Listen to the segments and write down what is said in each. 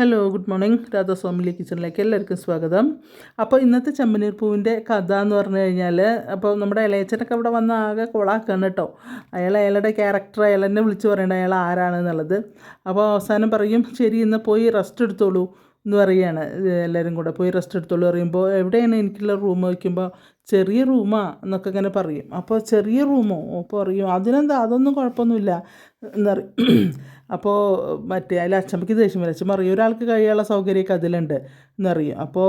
Hello good morning രാധാസ്വാമിലി കിച്ചണിലേക്ക് എല്ലാവർക്കും സ്വാഗതം. അപ്പോൾ ഇന്നത്തെ ചെമ്പനീർ പൂവിന്റെ കഥ എന്ന് പറഞ്ഞു കഴിഞ്ഞാൽ അപ്പോൾ നമ്മുടെ ഇളയച്ചനൊക്കെ അവിടെ വന്ന ആകെ കൊളാക്കാണ് കേട്ടോ. അയാൾ അയാളുടെ ക്യാരക്ടർ അയാൾ തന്നെ വിളിച്ച് പറയേണ്ട അയാൾ ആരാണെന്നുള്ളത് അപ്പോൾ അവസാനം പറയും ശരി ഇന്ന് പോയി റെസ്റ്റ് എടുത്തോളൂ എന്ന് പറയുകയാണ്. എല്ലാവരും കൂടെ പോയി റെസ്റ്റ് എടുത്തോളൂ പറയുമ്പോൾ എവിടെയാണ് എനിക്കുള്ള റൂം വയ്ക്കുമ്പോൾ ചെറിയ റൂമാ എന്നൊക്കെ ഇങ്ങനെ പറയും. അപ്പോൾ ചെറിയ റൂമോ അപ്പോൾ പറയും അതിനെന്താ? അതൊന്നും കുഴപ്പമൊന്നുമില്ല. എന്നറിയും അപ്പോൾ മറ്റേ അതിൽ അച്ഛമ്മയ്ക്ക് ദേഷ്യം വരും. അച്ഛമ്മ അറിയും ഒരാൾക്ക് കഴിയാനുള്ള സൗകര്യമൊക്കെ അതിലുണ്ട് എന്നറിയും. അപ്പോൾ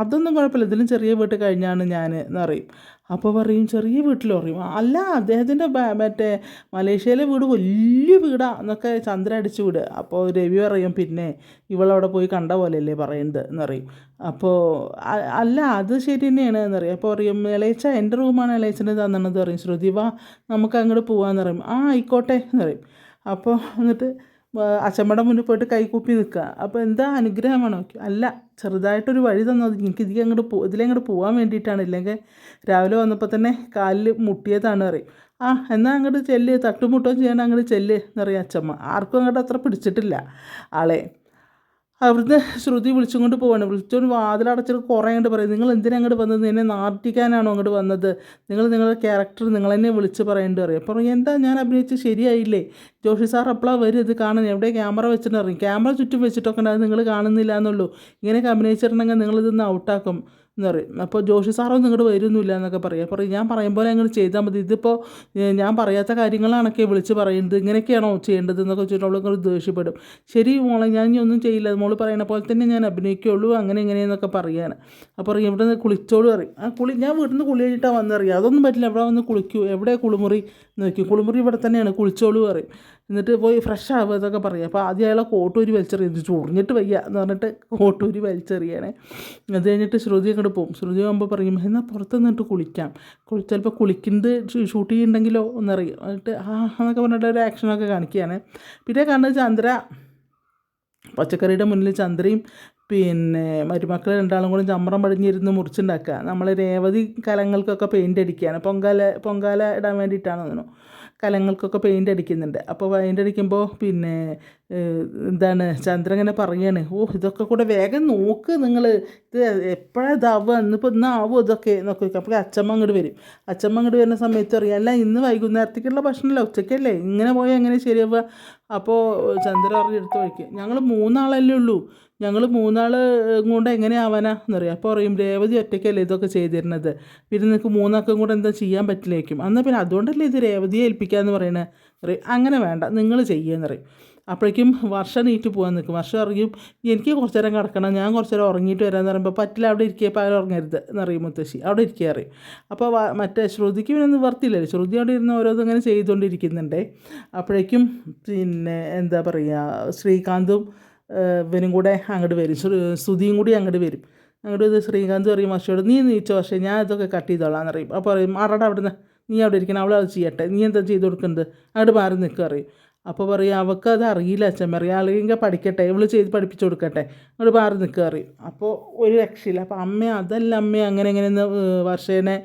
അതൊന്നും കുഴപ്പമില്ല. ഇതിലും ചെറിയ വീട്ടിൽ കഴിഞ്ഞാണ് ഞാൻ എന്നറിയും. അപ്പോൾ പറയും ചെറിയ വീട്ടിൽ പറയും. അല്ല അദ്ദേഹത്തിന്റെ മറ്റേ മലേഷ്യയിലെ വീട് വലിയ വീടാണ് എന്നൊക്കെ ചന്ദ്ര അടിച്ചു വിടുക അപ്പോൾ രവി പറയും പിന്നെ ഇവളവിടെ പോയി കണ്ട പോലെയല്ലേ പറയുന്നത് എന്നറിയും. അപ്പോൾ അല്ല അത് ശരി തന്നെയാണ് എന്നറിയും. അപ്പോൾ പറയും ഇളയച്ച എന്റെ റൂമാണ് ഇളയച്ചന്റെ തന്നത് പറയും. ശ്രുതിവ നമുക്ക് അങ്ങോട്ട് പോകാമെന്ന് പറയും. ആ ആയിക്കോട്ടെ എന്ന് പറയും അപ്പോൾ എന്നിട്ട് അച്ഛമ്മയുടെ മുന്നിൽ പോയിട്ട് കൈകൂപ്പി നിൽക്കുക. അപ്പോൾ എന്താ അനുഗ്രഹമാണോ? അല്ല ചെറുതായിട്ടൊരു വഴി തന്നത് എനിക്ക് ഇതിൽ അങ്ങോട്ട് പോ ഇതിലങ്ങോട്ട് പോകാൻ വേണ്ടിയിട്ടാണ്. ഇല്ലെങ്കിൽ രാവിലെ വന്നപ്പോൾ തന്നെ കാലിൽ മുട്ടിയതാണ് പറയും ആ എന്നാൽ അങ്ങോട്ട് ചെല്ല്. തട്ടുമുട്ടോ ചെയ്യാൻ അങ്ങോട്ട് ചെല്ല് എന്നറിയാം അച്ഛമ്മ. ആർക്കും അങ്ങോട്ട് അത്ര പിടിച്ചിട്ടില്ല ആളെ. അവിടുന്ന് ശ്രുതി വിളിച്ചും കൊണ്ട് പോവാണ്. വിളിച്ചുകൊണ്ട് വാതിലടച്ചിട്ട് കുറേ അങ്ങോട്ട് പറയും. നിങ്ങൾ എന്തിനാ അങ്ങോട്ട് വന്നത്? എന്നെ നാട്ടിക്കാനാണോ അങ്ങോട്ട് വന്നത്? നിങ്ങൾ നിങ്ങളുടെ ക്യാരക്ടർ നിങ്ങൾ തന്നെ വിളിച്ച് പറയേണ്ടി പറയും. അപ്പോൾ എന്താ ഞാൻ അഭിനയിച്ച് ശരിയായില്ലേ? ജോഷി സാർ അപ്പോഴാണ് വരും ഇത് കാണുന്നത് എവിടെ ക്യാമറ വെച്ചിട്ടുണ്ടറിയും ക്യാമറ ചുറ്റും വെച്ചിട്ടൊക്കെ ഉണ്ടാകും നിങ്ങൾ കാണുന്നില്ല എന്നുള്ളൂ. ഇങ്ങനെയൊക്കെ അഭിനയിച്ചിട്ടുണ്ടെങ്കിൽ നിങ്ങളിതൊന്ന് ഔട്ടാക്കും എന്ന് പറയും അപ്പോൾ ജോഷി സാറൊന്നും ഇങ്ങോട്ട് വരുന്നില്ല എന്നൊക്കെ പറയും. അപ്പോൾ ഞാൻ പറയും പോലെ അങ്ങോട്ട് ചെയ്താൽ മതി. ഇതിപ്പോൾ ഞാൻ പറയാത്ത കാര്യങ്ങളാണൊക്കെ വിളിച്ച് പറയുന്നത്. ഇങ്ങനെയൊക്കെയാണോ ചെയ്യേണ്ടത് എന്നൊക്കെ വെച്ചിട്ട് അവൾ ദേഷ്യപ്പെടും. ശരി മോളെ ഞാൻ ഇനി ഒന്നും ചെയ്യില്ല. മോൾ പറയുന്ന പോലെ തന്നെ ഞാൻ അഭിനയിക്കുള്ളൂ. അങ്ങനെ ഇങ്ങനെയെന്നൊക്കെ പറയാണ് അപ്പോൾ പറയും ഇവിടെ നിന്ന് കുളിച്ചോളൂ പറയും. ആ കുളി ഞാൻ വീട്ടിൽ നിന്ന് കുളി കഴിഞ്ഞിട്ടാണ് വന്നറിയാം. അതൊന്നും പറ്റില്ല. ഇവിടെ വന്ന് കുളിക്കൂ. എവിടെ കുളിമുറി? നോക്കി. കുളിമുറി ഇവിടെ തന്നെയാണ്. കുളിച്ചോളൂ പറയും. എന്നിട്ട് പോയി ഫ്രഷ് ആവുക എന്നൊക്കെ പറയും അപ്പോൾ ആദ്യം അയാളെ കോട്ടൂരി വലിച്ചെറിയുന്നു ചൊറിഞ്ഞിട്ട് വയ്യ എന്ന് പറഞ്ഞിട്ട് കോട്ടൂരി വലിച്ചെറിയണേ. അത് കഴിഞ്ഞിട്ട് ശ്രുതി അങ്ങോട്ട് പോകും ശ്രുതി ആകുമ്പോൾ പറയും എന്നാൽ പുറത്ത് നിന്നിട്ട് കുളിക്കാം. ചിലപ്പോൾ കുളിക്കുന്നത് ഷൂട്ട് ചെയ്യുന്നുണ്ടെങ്കിലോ എന്നറിയും. എന്നിട്ട് ആ എന്നൊക്കെ പറഞ്ഞിട്ട് ഒരു ആക്ഷനൊക്കെ കാണിക്കുകയാണ്. പിന്നെ കാണുന്നത് ചന്ദ്ര. പച്ചക്കറിയുടെ മുന്നിൽ ചന്ദ്രയും പിന്നെ മരുമക്കൾ രണ്ടാളും കൂടി ചമ്രം പടിഞ്ഞിരുന്ന് മുറിച്ചുണ്ടാക്കുക. നമ്മൾ രേവതി കലങ്ങൾക്കൊക്കെ പെയിന്റ് അടിക്കുകയാണ്. പൊങ്കാല പൊങ്കാല ഇടാൻ വേണ്ടിയിട്ടാണ് തോന്നുന്നു. കലങ്ങൾക്കൊക്കെ പെയിന്റ് അടിക്കുന്നുണ്ട്. അപ്പോൾ പെയിന്റ് അടിക്കുമ്പോൾ പിന്നെ എന്താണ് ചന്ദ്രൻ ഇങ്ങനെ പറയാണ് ഓ ഇതൊക്കെ കൂടെ വേഗം നോക്ക് നിങ്ങൾ ഇത് എപ്പോഴാണ് ഇതാവുക? ഇന്നിപ്പോൾ ഇന്നാവും ഇതൊക്കെ? എന്നൊക്കെ അപ്പോൾ അച്ഛമ്മ അങ്ങോട്ട് വരും. അച്ചമ്മ അങ്ങോട്ട് വരുന്ന സമയത്ത് അറിയാം അല്ല ഇന്ന് വൈകുന്നേരത്തേക്കുള്ള ഭക്ഷണമല്ല? ഉച്ചയ്ക്കല്ലേ ഇങ്ങനെ പോയാൽ എങ്ങനെ ശരിയാവുക? അപ്പോൾ ചന്ദ്രൻ പറഞ്ഞ് എടുത്ത് വയ്ക്കും. ഞങ്ങൾ മൂന്നാളല്ലേ ഉള്ളൂ. ഞങ്ങൾ മൂന്നാൾ കൊണ്ട് എങ്ങനെയാവാനാ എന്നറിയാം. അപ്പോൾ പറയും രേവതി ഒറ്റയ്ക്കല്ലേ ഇതൊക്കെ ചെയ്തിരുന്നത്? പിന്നെ നിങ്ങൾക്ക് മൂന്നാൾക്കും കൂടെ എന്താ ചെയ്യാൻ പറ്റില്ലേക്കും എന്നാൽ പിന്നെ അതുകൊണ്ടല്ലേ ഇത് രേവതിയെ ഏൽപ്പിക്കാമെന്ന് പറയണത് അറിയാം അങ്ങനെ വേണ്ട. നിങ്ങൾ ചെയ്യുമെന്ന് പറയും. അപ്പോഴേക്കും വർഷം നീറ്റ് പോകാൻ നിൽക്കും. വർഷം ഇറങ്ങിയും എനിക്ക് കുറച്ച് നേരം കിടക്കണം. ഞാൻ കുറച്ച് നേരം ഉറങ്ങിയിട്ട് വരാമെന്ന് പറയുമ്പോൾ പറ്റില്ല അവിടെ ഇരിക്കുക പകരം ഉറങ്ങരുത് എന്നറിയും മുത്തശ്ശി. അവിടെ ഇരിക്കുക അറിയും അപ്പോൾ മറ്റേ ശ്രുതിക്ക് പിന്നെ നിവർത്തിയില്ലല്ലോ ശ്രുതി അവിടെ ഇരുന്ന് ഓരോന്നും ഇങ്ങനെ ചെയ്തുകൊണ്ടിരിക്കുന്നുണ്ടേ. അപ്പോഴേക്കും പിന്നെ എന്താ പറയുക ശ്രീകാന്തും ഇവനും കൂടെ അങ്ങോട്ട് വരും. ശ്രുതിയും കൂടി അങ്ങോട്ട് വരും. അങ്ങോട്ട് ഇത് ശ്രീകാന്ത് പറയും വർഷയോട് നീ നീച്ച? പക്ഷേ ഞാൻ ഇതൊക്കെ കട്ട് ചെയ്തോളാം എന്നറിയും. അപ്പോൾ പറയും അവിടെ നിന്ന് നീ അവിടെ ഇരിക്കണം അവളത് ചെയ്യട്ടെ. നീ എന്താ ചെയ്ത് കൊടുക്കുന്നത്? അങ്ങോട്ട് മാറി നിൽക്കുക അറിയും അപ്പോൾ പറയും അവൾക്ക് അത് അറിയില്ല അച്ഛൻ പറയും അല്ലെങ്കിൽ പഠിക്കട്ടെ ഇവൾ ചെയ്ത് പഠിപ്പിച്ചു കൊടുക്കട്ടെ അങ്ങോട്ട് മാറി നിൽക്കുക അറിയും അപ്പോൾ ഒരു രക്ഷയില്ല. അപ്പോൾ അമ്മ അതല്ല അമ്മ അങ്ങനെ ഇങ്ങനെ വർഷേനെ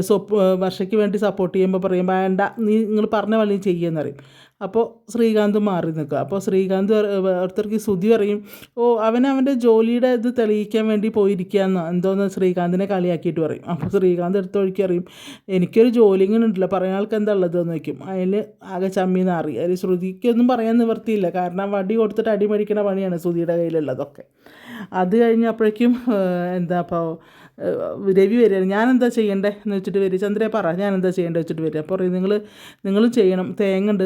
സൊപ്പ് വർഷയ്ക്ക് വേണ്ടി സപ്പോർട്ട് ചെയ്യുമ്പോൾ പറയും വേണ്ട നീ നിങ്ങൾ പറഞ്ഞ പോലെ ചെയ്യുമെന്നറിയും അപ്പോൾ ശ്രീകാന്ത് മാറി നിൽക്കുക. അപ്പോൾ ശ്രീകാന്ത് ഓരോരുത്തർക്ക് സ്തുതി പറയും ഓ അവൻ അവന്റെ ജോലിയുടെ ഇത് തെളിയിക്കാൻ വേണ്ടി പോയിരിക്കുകയെന്ന്. എന്തോന്ന് ശ്രീകാന്തിനെ കളിയാക്കിയിട്ട് പറയും. അപ്പോൾ ശ്രീകാന്ത് എടുത്ത വഴിക്ക് അറിയും എനിക്കൊരു ജോലി ഇങ്ങനെ ഉണ്ടല്ലോ. പറയുന്ന ആൾക്ക് എന്താ ഉള്ളതെന്ന് വയ്ക്കും അതിൽ ആകെ ചമ്മി അറിയും അതിൽ ശ്രുതിക്കൊന്നും പറയാൻ നിവർത്തിയില്ല കാരണം വടി കൊടുത്തിട്ട് അടി പണിയാണ് ശ്രുതിയുടെ കയ്യിലുള്ളതൊക്കെ. അത് കഴിഞ്ഞപ്പോഴേക്കും എന്താ അപ്പോൾ രവി വരികയാണ്. ഞാനെന്താ ചെയ്യേണ്ടത് എന്ന് വെച്ചിട്ട് വരിക. ചന്ദ്രയെ പറ ഞാൻ എന്താ ചെയ്യേണ്ടത് വെച്ചിട്ട് വരിക. അപ്പോൾ പറയും നിങ്ങൾ നിങ്ങൾ ചെയ്യണം. തേങ്ങ ഉണ്ട്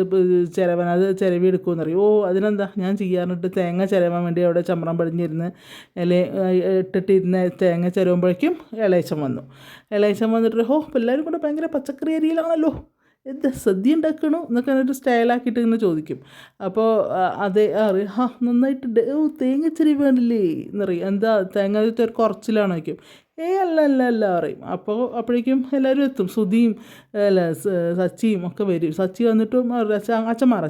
ചിരവൻ അത് ചിരവി എടുക്കുമെന്ന് പറയും. ഓ അതിനെന്താ? ഞാൻ ചെയ്യാറിട്ട് തേങ്ങ ചിരവാൻ വേണ്ടി അവിടെ ചമ്രം പടിഞ്ഞിരുന്ന് ഇല ഇട്ടിട്ടിരുന്ന് തേങ്ങ ചിരവുമ്പോഴേക്കും ഇളയച്ചം വന്നു. ഇളയച്ചം വന്നിട്ട് ഓ എല്ലാവരും കൂടെ ഭയങ്കര പച്ചക്കറി അരിയിലാണല്ലോ. എന്താ സദ്യ ഉണ്ടാക്കണോ എന്നൊക്കെ ഒരു സ്റ്റൈലാക്കിയിട്ട് ഇങ്ങനെ ചോദിക്കും. അപ്പോൾ അതെ അറിയാം. ഹാ നന്നായിട്ടുണ്ട് ഓ തേങ്ങ ഇച്ചിരി വേണ്ടില്ലേ? എന്നറിയും എന്താ തേങ്ങ ഒരു കുറച്ചിലാണ് വയ്ക്കും ഏ അല്ല അല്ല അല്ല പറയും. അപ്പോൾ അപ്പോഴേക്കും എല്ലാവരും എത്തും. സുധിയും അല്ല സച്ചിയും ഒക്കെ വരും. സച്ചി വന്നിട്ടും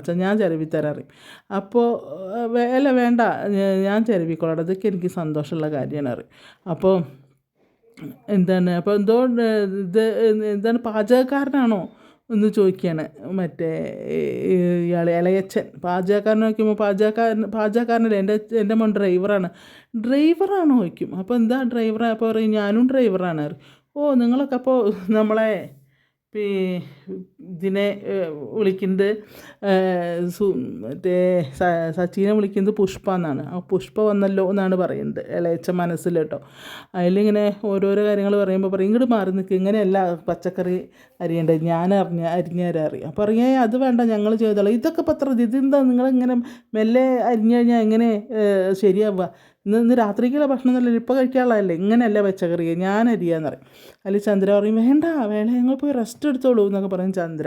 അച്ഛൻ ഞാൻ ചിരവി തരാറിയും അപ്പോൾ അല്ല വേണ്ട. ഞാൻ ചിരവിക്കോളാം. അതൊക്കെ എനിക്ക് സന്തോഷമുള്ള കാര്യമാണ് അറിയും അപ്പോൾ എന്താണ്? അപ്പോൾ എന്തോ ഇത് എന്താണ് പാചകക്കാരനാണോ? ഒന്ന് ചോദിക്കുകയാണ് മറ്റേ ഇയാൾ ഇളയച്ചൻ പാചകക്കാരനെ നോക്കുമ്പോൾ പാചകക്കാരൻ പാചകക്കാരനല്ല എന്റെ എന്റെ മോൻ ഡ്രൈവറാണ്. ഡ്രൈവറാണോ ചോദിക്കും. അപ്പോൾ എന്താ ഡ്രൈവറാണ് അപ്പോൾ പറയും ഞാനും ഡ്രൈവറാണ്. ഓ നിങ്ങളൊക്കെ അപ്പോൾ നമ്മളെ പി ഇതിനെ വിളിക്കുന്നത് സു മറ്റേ സച്ചിനെ വിളിക്കുന്നത് പുഷ്പ എന്നാണ്. ആ പുഷ്പ വന്നല്ലോ എന്നാണ് പറയുന്നത്. ഇളയച്ച മനസ്സിൽ കേട്ടോ. അതിലിങ്ങനെ ഓരോരോ കാര്യങ്ങൾ പറയുമ്പോൾ പറയും ഇങ്ങോട്ട് മാറി നിൽക്കുക ഇങ്ങനെയല്ല പച്ചക്കറി അരിയേണ്ടത്. ഞാൻ അറിഞ്ഞ അരിഞ്ഞാരെ അറിയും. അപ്പോൾ അറിയാം അത് വേണ്ട. ഞങ്ങൾ ചെയ്തോളാം. ഇതൊക്കെ പത്രം ഇതെന്താ? നിങ്ങളിങ്ങനെ മെല്ലെ അരിഞ്ഞു കഴിഞ്ഞാൽ എങ്ങനെ ശരിയാവുക? ഇന്ന് ഇന്ന് രാത്രിക്കുള്ള ഭക്ഷണം നല്ല ഇപ്പോൾ കഴിക്കാനുള്ളതല്ലേ? ഇങ്ങനെയല്ല പച്ചക്കറി ഞാൻ അരിയാന്ന് പറയും. അതിൽ ചന്ദ്ര പറയും വേണ്ട വേണേ ഞങ്ങൾ പോയി റെസ്റ്റ് എടുത്തോളൂ എന്നൊക്കെ പറയും ചന്ദ്ര.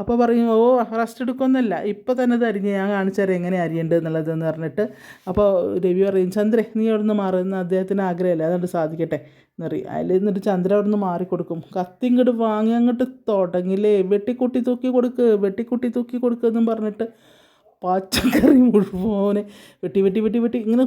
അപ്പോൾ പറയും ഓ റെസ്റ്റ് എടുക്കുമെന്നല്ല. ഇപ്പോൾ തന്നെ ഇത് അരിഞ്ഞ് ഞാൻ കാണിച്ചാൽ എങ്ങനെ അരിയേണ്ടത് എന്നുള്ളതെന്ന് പറഞ്ഞിട്ട്. അപ്പോൾ രവി പറയും ചന്ദ്രേ നീ അവിടെ നിന്ന് മാറുന്ന അദ്ദേഹത്തിന് ആഗ്രഹമല്ലേ. അതുകൊണ്ട് സാധിക്കട്ടെ എന്നറിയും അതിൽ എന്നിട്ട് ചന്ദ്ര അവിടെ നിന്ന് മാറിക്കൊടുക്കും. കത്തി ഇങ്ങോട്ട് വാങ്ങി അങ്ങോട്ട് തുടങ്ങില്ലേ വെട്ടിക്കുട്ടി തൂക്കി കൊടുക്ക് വെട്ടിക്കുട്ടി തൂക്കി കൊടുക്കുമെന്നും പറഞ്ഞിട്ട് പച്ചക്കറി മുഴുവനെ വെട്ടി വെട്ടി വെട്ടി വെട്ടി ഇങ്ങനെ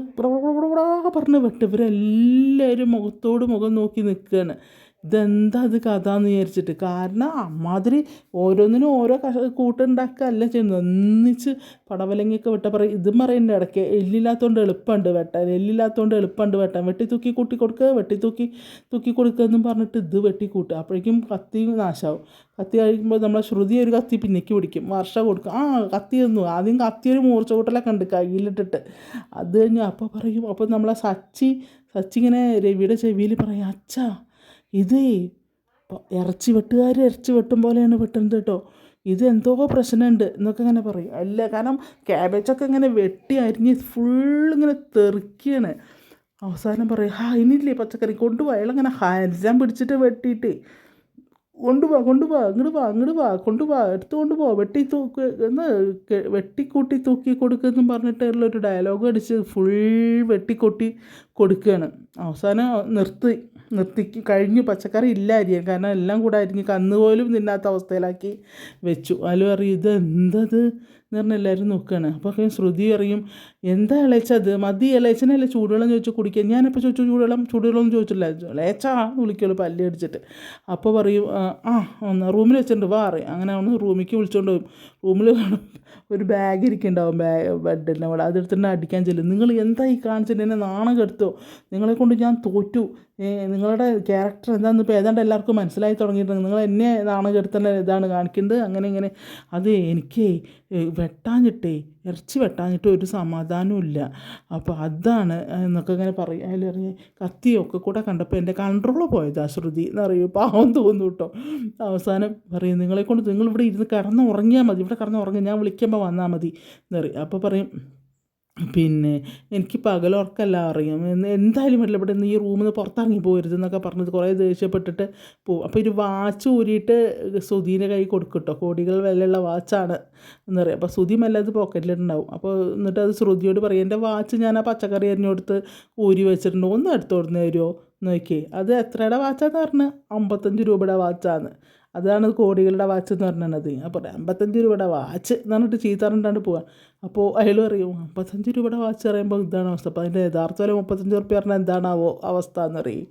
പറഞ്ഞ് വെട്ടവരെല്ലാവരും മുഖത്തോട് മുഖം നോക്കി നിൽക്കുകയാണ്. ഇതെന്താ അത് കഥ എന്ന് വിചാരിച്ചിട്ട്? കാരണം അമ്മാതിരി ഓരോന്നിനും ഓരോ കഷ കൂട്ടുണ്ടാക്കുകയല്ല ചെയ്യുന്നത്. ഒന്നിച്ച് പടവലങ്ങിയൊക്കെ വെട്ട പറയും ഇതും പറയുന്നുണ്ട് ഇടയ്ക്ക് എല്ലില്ലാത്തതുകൊണ്ട് എളുപ്പമുണ്ട് വെട്ടാൻ. എല്ലില്ലാത്തതുകൊണ്ട് എളുപ്പമുണ്ട് വെട്ടാൻ. വെട്ടി തൂക്കി കൂട്ടി കൊടുക്കുക വെട്ടി തൂക്കി തൂക്കി കൊടുക്കുക എന്നും പറഞ്ഞിട്ട് ഇത് വെട്ടി കൂട്ടുക. അപ്പോഴേക്കും കത്തി നാശമാവും കത്തി കഴിക്കുമ്പോൾ നമ്മളെ ശ്രുതി ഒരു കത്തി പിന്നേക്ക് പിടിക്കും. വർഷ കൊടുക്കും. ആ കത്തി തന്നു. ആദ്യം കത്തി ഒരു മൂർച്ച കൂട്ടലൊക്കെ ഉണ്ട് കയ്യിലിട്ടിട്ട്. അത് കഴിഞ്ഞ് അപ്പോൾ പറയും അപ്പോൾ നമ്മളെ സച്ചി സച്ചി ഇങ്ങനെ രവിയുടെ ചെവിയിൽ പറയും അച്ഛാ ഇതേ ഇറച്ചി വെട്ടുകാർ ഇറച്ചി വെട്ടും പോലെയാണ് വെട്ടുന്നത് കേട്ടോ. ഇത് എന്തോ പ്രശ്നമുണ്ട് എന്നൊക്കെ ഇങ്ങനെ പറയും. അല്ല കാരണം ക്യാബേജൊക്കെ ഇങ്ങനെ വെട്ടി അരിഞ്ഞ് ഫുൾ ഇങ്ങനെ തെറിക്കുകയാണ് അവസാനം പറയും ഹാ ഇനിയില്ലേ പച്ചക്കറി? കൊണ്ടുപോയി അയാളിങ്ങനെ ഹരിജാൻ പിടിച്ചിട്ട് വെട്ടിയിട്ട് കൊണ്ടുപോവാ കൊണ്ടുപോവാ അങ്ങോട്ട് വാ അങ്ങോട്ട് വാ കൊണ്ടുപോവാ എടുത്ത് കൊണ്ടുപോവാ വെട്ടി തൂക്ക് എന്ന് വെട്ടിക്കൂട്ടി തൂക്കി കൊടുക്കുമെന്നും പറഞ്ഞിട്ടുള്ള ഉള്ളൊരു ഡയലോഗ് അടിച്ച് ഫുൾ വെട്ടിക്കൂട്ടി കൊടുക്കുകയാണ്. അവസാനം നിർത്തി. നിർത്തി കഴിഞ്ഞു. പച്ചക്കറി ഇല്ല കാരണം എല്ലാം കൂടെ അരിഞ്ഞ് കന്നുപോലും തിന്നാത്ത അവസ്ഥയിലാക്കി വെച്ചു. അതിൽ പറയും ഇത് എന്തത് എന്ന് പറഞ്ഞ് എല്ലാവരും നോക്കുകയാണ് അപ്പോൾ ശ്രുതി പറയും എന്താ ഇളയച്ചത് മതി ഇളയച്ചനല്ലേ ചൂടുവെള്ളം ചോദിച്ചു കുടിക്കുക ഞാനിപ്പോൾ ചോദിച്ചു ചൂടുവെള്ളം ചൂടുവെള്ളം ചോദിച്ചില്ല ഇളയച്ചാ എന്ന് വിളിക്കുള്ളൂ പല്ലി അടിച്ചിട്ട് അപ്പോൾ പറയും "ആ, ആ ഒന്ന് റൂമിൽ വെച്ചിട്ടുണ്ട്. വാ അറിയാം അങ്ങനെ ഒന്ന് റൂമിലേക്ക് വിളിച്ചുകൊണ്ട് പോകും റൂമിൽ കാണും ഒരു ബാഗ് ഇരിക്കുന്നുണ്ടാവും ബാഗ് ബെഡിന്റെ അവിടെ അതെടുത്തിട്ട് അടിക്കാൻ ചെല്ലും. നിങ്ങൾ എന്താ ഈ കാണിച്ചിട്ട് എന്നെ നാണം കെടുത്തോ? നിങ്ങളെ കൊണ്ട് ഞാൻ തോറ്റു. നിങ്ങളുടെ ക്യാരക്ടർ എന്താണെന്ന് ഇപ്പോൾ ഏതാണ്ട് എല്ലാവർക്കും മനസ്സിലായി തുടങ്ങിയിട്ടുണ്ട്. നിങ്ങൾ എന്നെ നാണം കെടുത്തേണ്ട ഇതാണ് കാണിക്കുന്നത്. അങ്ങനെ ഇങ്ങനെ. അത് എനിക്ക് വെട്ടാഞ്ഞിട്ടേ ഇറച്ചി വെട്ടാഞ്ഞിട്ട് ഒരു സമാധാനവും ഇല്ല. അപ്പോൾ അതാണ് എന്നൊക്കെ ഇങ്ങനെ പറയും കത്തിയൊക്കെ കൂടെ കണ്ടപ്പോൾ എന്റെ കൺട്രോൾ പോയതാ ശ്രുതി എന്നറിയും. പാവം തോന്നും കേട്ടോ അവസാനം പറയും നിങ്ങളെ കൊണ്ട് നിങ്ങൾ ഇവിടെ ഇരുന്ന് കിടന്ന് ഉറങ്ങിയാൽ മതി. ഇവിടെ കിടന്ന് ഉറങ്ങി ഞാൻ വിളിക്കുമ്പോൾ വന്നാൽ മതി. എന്നറിയും അപ്പോൾ പറയും പിന്നെ എനിക്ക് പകലുറക്കല്ല അറിയാം. എന്ന് എന്തായാലും പറ്റില്ല. ഇവിടെ നിന്ന് ഈ റൂമിൽ നിന്ന് പുറത്തിറങ്ങി പോരുത് എന്നൊക്കെ പറഞ്ഞത് കുറേ ദേഷ്യപ്പെട്ടിട്ട് പോവും. അപ്പോൾ ഒരു വാച്ച് ഊരിയിട്ട് സുധീന്റെ കൈ കൊടുക്കും കേട്ടോ കോടികൾ വിലയുള്ള വാച്ചാണ് എന്നറിയാം. അപ്പോൾ സുധി മെല്ലെ പോക്കറ്റിലുണ്ടാവും അപ്പോൾ എന്നിട്ട് അത് ശ്രുതിയോട് പറയും എന്റെ വാച്ച് ഞാൻ ആ പച്ചക്കറി അരിഞ്ഞെടുത്ത് ഊരി വെച്ചിട്ടുണ്ട്. ഒന്ന് എടുത്ത് കൊടുന്ന് തരുമോ? നോക്കിയേ. അത് എത്രയുടെ വാച്ചാന്ന് പറഞ്ഞ്? അമ്പത്തഞ്ച് രൂപയുടെ വാച്ചാണ് അതാണ് കോടികളുടെ വാച്ച് എന്ന് പറഞ്ഞത് അപ്പോൾ അമ്പത്തഞ്ച് രൂപയുടെ വാച്ച് എന്ന് പറഞ്ഞിട്ട് ചീത്തറിണ്ടാണ്ട് പോവുക അപ്പോൾ അയാൾ പറയും അമ്പത്തഞ്ച് രൂപയുടെ വാച്ച് പറയുമ്പോൾ ഇതാണ് അവസ്ഥ. അപ്പോൾ അതിന്റെ യഥാർത്ഥ വില മുപ്പത്തഞ്ച് റുപ്യ പറഞ്ഞാൽ എന്താണാവോ അവസ്ഥ എന്നറിയും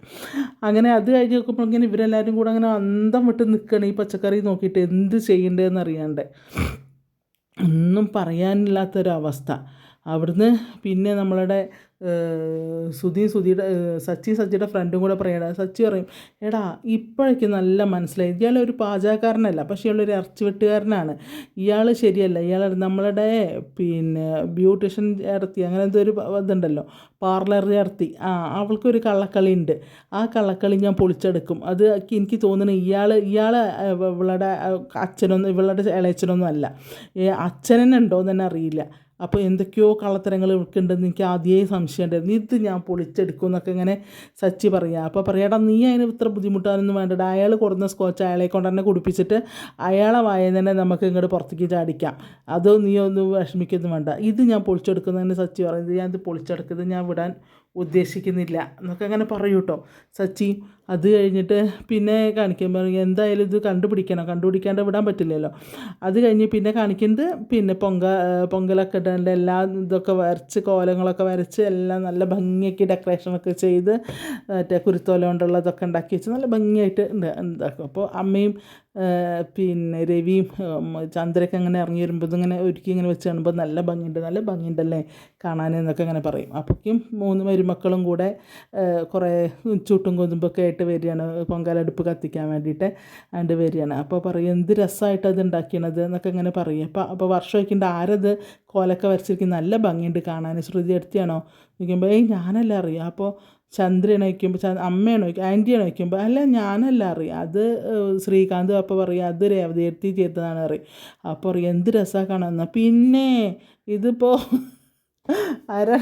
അങ്ങനെ അത് കഴിഞ്ഞ് നോക്കുമ്പോൾ ഇങ്ങനെ ഇവരെല്ലാവരും കൂടെ അങ്ങനെ അന്തം വിട്ട് നിൽക്കണം ഈ പച്ചക്കറി നോക്കിയിട്ട് എന്ത് ചെയ്യണ്ടേന്ന് അറിയാണ്ട്. ഒന്നും പറയാനില്ലാത്തൊരവസ്ഥ. അവിടുന്ന് പിന്നെ നമ്മളുടെ സുധി സുധിയുടെ സച്ചി സച്ചിയുടെ ഫ്രണ്ടും കൂടെ പറയണ സച്ചി പറയും എടാ ഇപ്പോഴേക്ക് നല്ല മനസ്സിലായി. ഇയാൾ ഒരു പാചകക്കാരനല്ല പക്ഷേ ഇയാളൊരു ഇറച്ചി വെട്ടുകാരനാണ്. ഇയാൾ ശരിയല്ല ഇയാൾ നമ്മളുടെ പിന്നെ ബ്യൂട്ടീഷ്യൻ ഇറത്തി അങ്ങനെ എന്തോ ഒരു ഇതുണ്ടല്ലോ പാർലർ ഇറത്തി ആ അവൾക്കൊരു കള്ളക്കളി ഉണ്ട്. ആ കള്ളക്കളി ഞാൻ പൊളിച്ചെടുക്കും. അത് എനിക്ക് തോന്നുന്നു ഇയാൾ ഇയാൾ ഇവളുടെ അച്ഛനൊന്നും ഇവളുടെ ഇളയച്ചനൊന്നും അല്ല. അച്ഛനെന്നുണ്ടോ എന്ന് തന്നെ അറിയില്ല. അപ്പോൾ എന്തൊക്കെയോ കള്ളത്തരങ്ങൾ ഉണ്ടെന്ന് എനിക്ക് ആദ്യമേ സംശയം ഉണ്ടായിരുന്നു ഇത് ഞാൻ പൊളിച്ചെടുക്കും എന്നൊക്കെ ഇങ്ങനെ സച്ചി പറയുക അപ്പോൾ പറയാടാ നീ അതിന് ഇത്ര ബുദ്ധിമുട്ടാനൊന്നും വേണ്ടടാ. അയാൾ കൊടുന്ന സ്കോച്ച് അയാളെ കൊണ്ട് തന്നെ കുടിപ്പിച്ചിട്ട് അയാളെ വായന തന്നെ നമുക്ക് ഇങ്ങോട്ട് പുറത്തേക്ക് ചാടിക്കാം. അത് നീ ഒന്ന് വിഷമിക്കൊന്നും വേണ്ട. ഇത് ഞാൻ പൊളിച്ചെടുക്കുന്നതിന് സച്ചി പറയുന്നത് ഞാൻ ഇത് പൊളിച്ചെടുക്കുന്നത് ഞാൻ വിടാൻ ഉദ്ദേശിക്കുന്നില്ല എന്നൊക്കെ അങ്ങനെ പറയൂ കേട്ടോ സച്ചി അത് കഴിഞ്ഞിട്ട് പിന്നെ കാണിക്കാൻ പറയും എന്തായാലും ഇത് കണ്ടുപിടിക്കണം കണ്ടുപിടിക്കാണ്ട് വിടാൻ പറ്റില്ലല്ലോ. അത് കഴിഞ്ഞ് പിന്നെ കാണിക്കുന്നത് പിന്നെ പൊങ്ക പൊങ്കലൊക്കെ ഇടേണ്ട എല്ലാ ഇതൊക്കെ വരച്ച് കോലങ്ങളൊക്കെ വരച്ച് എല്ലാം നല്ല ഭംഗിയാക്കി ഡെക്കറേഷനൊക്കെ ചെയ്ത് മറ്റേ കുരുത്തോല കൊണ്ടുള്ള ഇതൊക്കെ ഉണ്ടാക്കി വെച്ച് നല്ല ഭംഗിയായിട്ട് ഉണ്ട് ഉണ്ടാക്കും അപ്പോൾ അമ്മയും പിന്നെ രവിയും ചന്ദ്രയൊക്കെ അങ്ങനെ ഇറങ്ങി വരുമ്പോൾ ഇതിങ്ങനെ ഒരുക്കി ഇങ്ങനെ വെച്ച് കാണുമ്പോൾ നല്ല ഭംഗിയുണ്ട് നല്ല ഭംഗിയുണ്ടല്ലേ കാണാൻ എന്നൊക്കെ ഇങ്ങനെ പറയും. അപ്പോഴേക്കും മൂന്ന് മരുമക്കളും കൂടെ കുറേ ചൂട്ടും കൊതുമ്പൊക്കെ ആയിട്ട് വരികയാണ്. പൊങ്കാലടുപ്പ് കത്തിക്കാൻ വേണ്ടിയിട്ട് അതിന്റെ വരികയാണ്. അപ്പോൾ പറയും എന്ത് രസമായിട്ട് അത് ഉണ്ടാക്കിയണത് എന്നൊക്കെ ഇങ്ങനെ പറയും. അപ്പോൾ അപ്പോൾ വയ്ക്കേണ്ട ആരത് കോലൊക്കെ വരച്ചിരിക്കും നല്ല ഭംഗിയുണ്ട് കാണാൻ ശ്രുതി എടുത്തിയാണോ? നോക്കുമ്പോൾ ഏയ് ഞാനല്ല അറിയാം. അപ്പോൾ ചന്ദ്രനെ വയ്ക്കുമ്പോൾ അമ്മയാണ് വയ്ക്കും ആന്റിയാണ് വയ്ക്കുമ്പോൾ അല്ല ഞാനല്ല അറിയാം. അത് ശ്രീകാന്ത് അപ്പോൾ പറയും അത് രേവതി എടുത്തി ചെയ്തതാണ് അറിയും അപ്പോൾ പറയും എന്ത് രസമാണ് കാണാൻ? പിന്നെ ഇതിപ്പോൾ ആരാ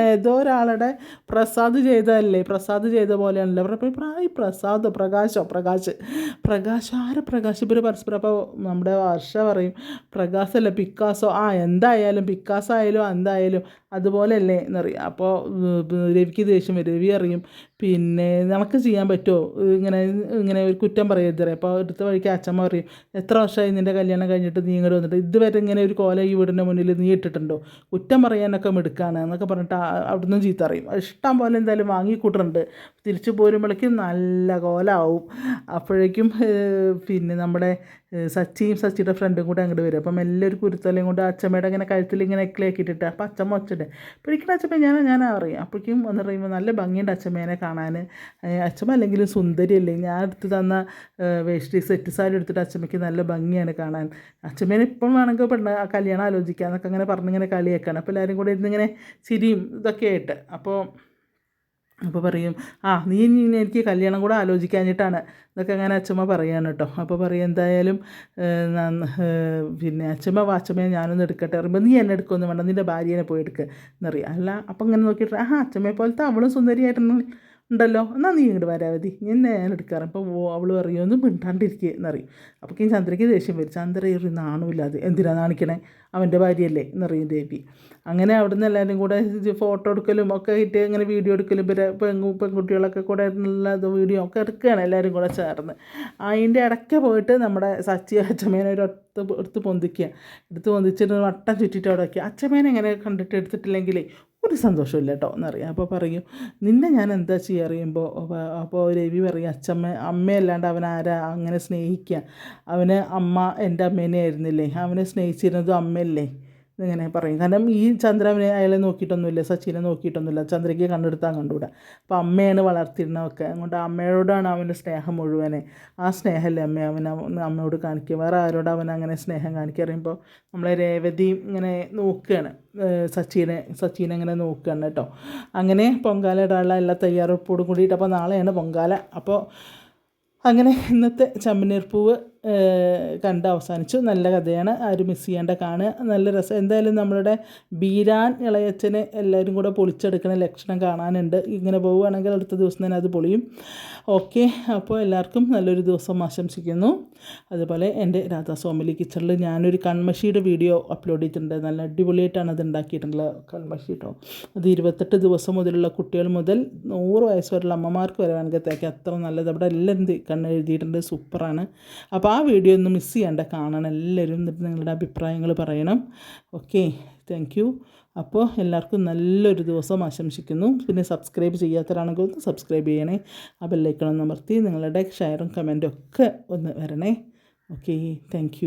ഏതോ ഒരാളുടെ പ്രസാദ് ചെയ്തതല്ലേ? പ്രസാദ് ചെയ്ത പോലെയാണല്ലോ. ഈ പ്രസാദ് പ്രകാശോ? പ്രകാശ്. പ്രകാശ് ആരെ പ്രകാശ്? ഇവർ പരസ്പരം അപ്പോൾ നമ്മുടെ വർഷ പറയും പ്രകാശല്ല പിക്കാസോ? ആ എന്തായാലും പിക്കാസോ ആയാലും എന്തായാലും. അതുപോലെയല്ലേ എന്നറിയാം അപ്പോൾ രവിക്ക് ദേഷ്യം വരും. രവി അറിയും പിന്നെ നമുക്ക് ചെയ്യാൻ പറ്റുമോ ഇങ്ങനെ ഇങ്ങനെ ഒരു കുറ്റം പറയരുത് അപ്പോൾ അടുത്ത വഴിക്ക് അച്ഛമ്മ പറയും എത്ര വർഷമായി നിന്റെ കല്യാണം കഴിഞ്ഞിട്ട് നീ ഇങ്ങോട്ട് വന്നിട്ട്? ഇതുവരെ ഇങ്ങനെ ഒരു കോല ഈ വീടിന്റെ മുന്നിൽ നീ ഇട്ടിട്ടുണ്ടോ? കുറ്റം പറയാനൊക്കെ മിടുക്കാണ് എന്നൊക്കെ പറഞ്ഞിട്ട് അവിടുന്ന് ചീത്ത അറിയും ഇഷ്ടം പോലെ എന്തായാലും വാങ്ങിക്കൂട്ടുന്നുണ്ട് തിരിച്ചു പോരുമ്പോഴേക്കും നല്ല കോലാവും അപ്പോഴേക്കും പിന്നെ നമ്മുടെ സച്ചിയും സച്ചിയുടെ ഫ്രണ്ടും കൂടെ അങ്ങോട്ട് വരും. അപ്പം എല്ലാവരും കുരുത്തലയും കൊണ്ട് അച്ഛമ്മയുടെ ഇങ്ങനെ കഴുത്തിൽ ഇങ്ങനെ എക്ലേക്കിട്ടിട്ട് അപ്പം അച്ഛമ്മ ഒച്ചടെ പിടിക്കണ അച്ഛമ്മ ഞാൻ ഞാൻ അറിയാം. അപ്പോഴേക്കും വന്ന് പറയുമ്പോൾ നല്ല ഭംഗിയുണ്ട് അച്ഛമ്മേനെ കാണാൻ അച്ഛമ്മ അച്ഛമ്മ അല്ലെങ്കിലും സുന്ദരിയല്ലേ? ഞാൻ എടുത്ത് തന്ന വേഷ്ടി സെറ്റ് സാരി എടുത്തിട്ട് അച്ഛമ്മയ്ക്ക് നല്ല ഭംഗിയാണ് കാണാൻ. അച്ഛമ്മേനെ ഇപ്പം വേണമെങ്കിൽ പെണ്ണ കല്യാണം ആലോചിക്കാം എന്നൊക്കെ അങ്ങനെ പറഞ്ഞിങ്ങനെ കളിയാക്കാണ്. അപ്പോൾ എല്ലാവരും കൂടെ ഇരുന്നിങ്ങനെ ചിരിയും ഇതൊക്കെ ആയിട്ട്. അപ്പോൾ അപ്പോൾ പറയും ആ നീ ഇനി എനിക്ക് കല്യാണം കൂടെ ആലോചിക്കാഞ്ഞിട്ടാണ്. എന്നൊക്കെ അങ്ങനെ അച്ഛമ്മ പറയാണ് കേട്ടോ. അപ്പോൾ പറയും എന്തായാലും പിന്നെ അച്ഛമ്മ വാച്ചമ്മയെ ഞാനൊന്നും എടുക്കട്ടെ. പറയുമ്പോൾ നീ എന്നെ എടുക്കുമെന്ന് വേണ്ട നിന്റെ ഭാര്യനെ പോയി എടുക്കുക എന്നറിയാം. അല്ല അപ്പം ഇങ്ങനെ നോക്കിയിട്ട് ആ അച്ഛമ്മയെ പോലത്തെ അവളും സുന്ദരിയായിട്ടുണ്ട് ഉണ്ടല്ലോ. എന്നാൽ നീ ഇങ്ങോട്ട് വരാവതി എന്നെ ഞാൻ എടുക്കാറ്. അപ്പോൾ അവൾ പറയുമെന്ന് മിണ്ടാണ്ടിരിക്കുക എന്നറിയും. അപ്പോൾ ഈ ചന്ദ്രയ്ക്ക് ദേഷ്യം വരും. ചന്ദ്ര ഒരു നാണുമില്ലാതെ എന്തിനാ നാണിക്കണേ? അവന്റെ ഭാര്യയല്ലേ? എന്നറിയും ദേവി. അങ്ങനെ അവിടുന്ന് എല്ലാവരും കൂടെ ഫോട്ടോ എടുക്കലും ഒക്കെ ആയിട്ട് ഇങ്ങനെ വീഡിയോ എടുക്കലും ഇവരെ പെങ്ങു പെൺകുട്ടികളൊക്കെ കൂടെ നല്ല വീഡിയോ ഒക്കെ എടുക്കുകയാണ് എല്ലാവരും കൂടെ ചേർന്ന്. അതിന്റെ ഇടയ്ക്ക് പോയിട്ട് നമ്മുടെ സച്ചി അച്ഛമേനെ ഒരു ഒത്ത് എടുത്ത് പൊന്തിക്കുക. എടുത്ത് പൊന്തിച്ചിട്ട് വട്ടം ചുറ്റിയിട്ട് അവിടെ വയ്ക്കുക അച്ഛമേനെ എങ്ങനെ കണ്ടിട്ട് എടുത്തിട്ടില്ലെങ്കിൽ ഒരു സന്തോഷമില്ല കേട്ടോ എന്നറിയാം. അപ്പോൾ പറയും നിന്നെ ഞാൻ എന്താ ചെയ്യുക അറിയുമ്പോൾ അപ്പോൾ രവി പറയും അച്ഛമ്മ അമ്മയല്ലാണ്ട് അവൻ ആരാ? അങ്ങനെ സ്നേഹിക്കുക അവന് അമ്മ എന്റെ അമ്മേനെ ആയിരുന്നില്ലേ? അവനെ സ്നേഹിച്ചിരുന്നതും അമ്മയല്ലേ? എന്നിങ്ങനെ പറയും. കാരണം ഈ ചന്ദ്രനെ അയാളെ നോക്കിയിട്ടൊന്നുമില്ല സച്ചിനെ നോക്കിയിട്ടൊന്നുമില്ല. ചന്ദ്രയ്ക്ക് കണ്ടെടുത്താൽ കണ്ടുകൂടാ അപ്പോൾ അമ്മയാണ് വളർത്തിയിരുന്നതൊക്കെ. അതുകൊണ്ട് അമ്മയോടാണ് അവന്റെ സ്നേഹം മുഴുവനെ. ആ സ്നേഹമല്ലേ അമ്മ? അവൻ അമ്മയോട് കാണിക്കുക. വേറെ ആരോട് അവൻ അങ്ങനെ സ്നേഹം കാണിക്കുക? പറയുമ്പോൾ നമ്മളെ രേവതി ഇങ്ങനെ നോക്കുകയാണ്. സച്ചിനെ സച്ചിനെ അങ്ങനെ നോക്കുകയാണ് കേട്ടോ. അങ്ങനെ പൊങ്കാല ഇടാനുള്ള എല്ലാ തയ്യാറെടുപ്പോടും കൂടിയിട്ട് അപ്പോൾ നാളെയാണ് പൊങ്കാല. അപ്പോൾ അങ്ങനെ ഇന്നത്തെ ചമ്മനീർ പൂവ് ഏഹ്, കണ്ട് അവസാനിച്ചു. നല്ല കഥയാണ്. ആരും മിസ് ചെയ്യേണ്ട കാണുക. നല്ല രസം. എന്തായാലും നമ്മളുടെ ബീരാൻ ഇളയച്ചനെ എല്ലാവരും കൂടെ പൊളിച്ചെടുക്കുന്ന ലക്ഷണം കാണാനുണ്ട്. ഇങ്ങനെ പോവുകയാണെങ്കിൽ അടുത്ത ദിവസം തന്നെ അത് പൊളിയും. ഓക്കെ. അപ്പോൾ എല്ലാവർക്കും നല്ലൊരു ദിവസം ആശംസിക്കുന്നു. അതുപോലെ എന്റെ രാധാ സോമലി കിച്ചണിൽ ഞാനൊരു കൺമഷിയുടെ വീഡിയോ അപ്ലോഡ് ചെയ്തിട്ടുണ്ട്. നല്ല അടിപൊളിയായിട്ടാണ് അത് ഉണ്ടാക്കിയിട്ടുള്ളത്. കൺമഷി കേട്ടോ അത് ഇരുപത്തെട്ട് ദിവസം മുതലുള്ള കുട്ടികൾ മുതൽ നൂറ് വയസ്സ് വരെയുള്ള അമ്മമാർക്ക് വരെ വേണമെങ്കിൽ തേക്കാം. അത്ര നല്ലത്. അവിടെ എല്ലാം കണ്ണെഴുതിയിട്ടുണ്ട്. സൂപ്പറാണ്. അപ്പോൾ ആ വീഡിയോ ഒന്ന് മിസ് ചെയ്യണ്ട കാണണം. എല്ലാവരും എന്നിട്ട് നിങ്ങളുടെ അഭിപ്രായങ്ങൾ പറയണം. ഓക്കെ താങ്ക് യു അപ്പോൾ എല്ലാവർക്കും നല്ലൊരു ദിവസം ആശംസിക്കുന്നു. പിന്നെ സബ്സ്ക്രൈബ് ചെയ്യാത്തവരാണെങ്കിൽ ഒന്ന് സബ്സ്ക്രൈബ് ചെയ്യണേ. ആ ബെല്ലൈക്കണം അമർത്തി നിങ്ങളുടെ ഷെയറും കമന്റും ഒക്കെ ഒന്ന് വരണേ. Okay thank